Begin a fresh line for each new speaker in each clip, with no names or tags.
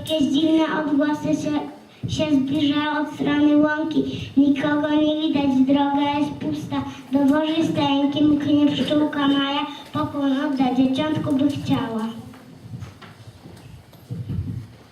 Jakieś dziwne odgłosy się, się zbliżają od strony łąki. Nikogo nie widać, droga jest pusta. Do Bożej stajenki mknie pszczółka Maja, pokłon odda dzieciątku by chciała.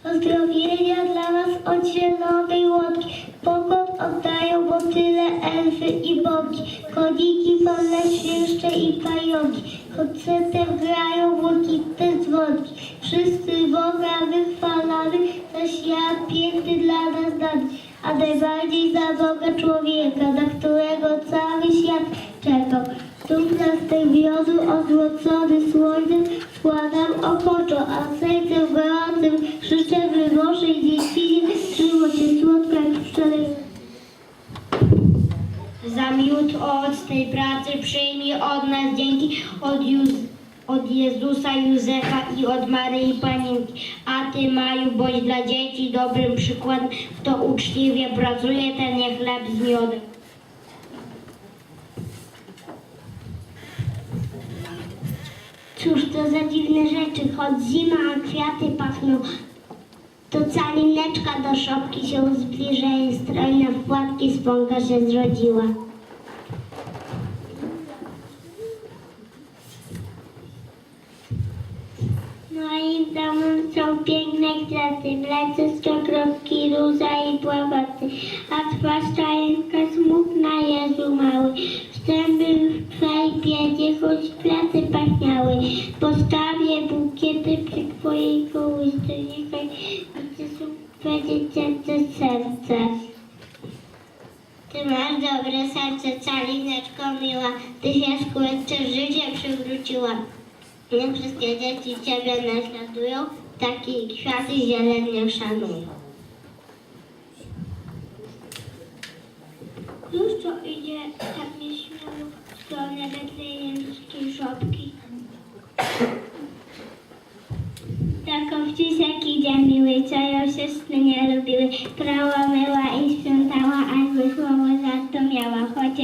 Pozdrowienia dla Was od zielonej łodki. Pokłon oddają motyle, elfy i bogi. Koniki wolne świerszcze i pająki. Koncertem grają błękitne dzwonki. Wszyscy Boga wychwalamy, za świat piękny dla nas dany. A najbardziej za Boga człowieka, na którego cały świat czekał. Duch nas tej miodu odwrócony słońcem składam ochoczo, a sercem gorącym życzę, by Bożej dziecinie żyło się słodko jak wczoraj. Za miód owoc tej pracy przyjmij od nas dzięki od, Juz, od Jezusa Józefa i od Maryi Panienki. A Ty, Maju, bądź dla dzieci dobrym przykładem, kto uczciwie pracuje, ten nie chleb z miodem. Cóż to za dziwne rzeczy, choć zima, a kwiaty pachną. To calineczka do szopki się zbliża, jej strojna w płatki sponka się zrodziła. Moim domem są piękne kwiaty, mlece z czokrowki, róża i bławaty, a twarz czajenka smutna, Jezu mały. Wstępy w Twej biedzie, choć kwiaty pachniały. Postawię bukiety przy Twojej kołysce, niechaj widzę Twe dziecięce serce. Ty masz dobre serce, calineczko miła, Ty się skłęcze życie przywróciła. Nie wszystkie dzieci Ciebie naśladują, takie kwiaty zielenie szanują. Już to idzie tak nieśmiało w stronę betlejemskiej szopki. Taką wciśniak idzie miły, co ją siostry nie lubiły. Prała myła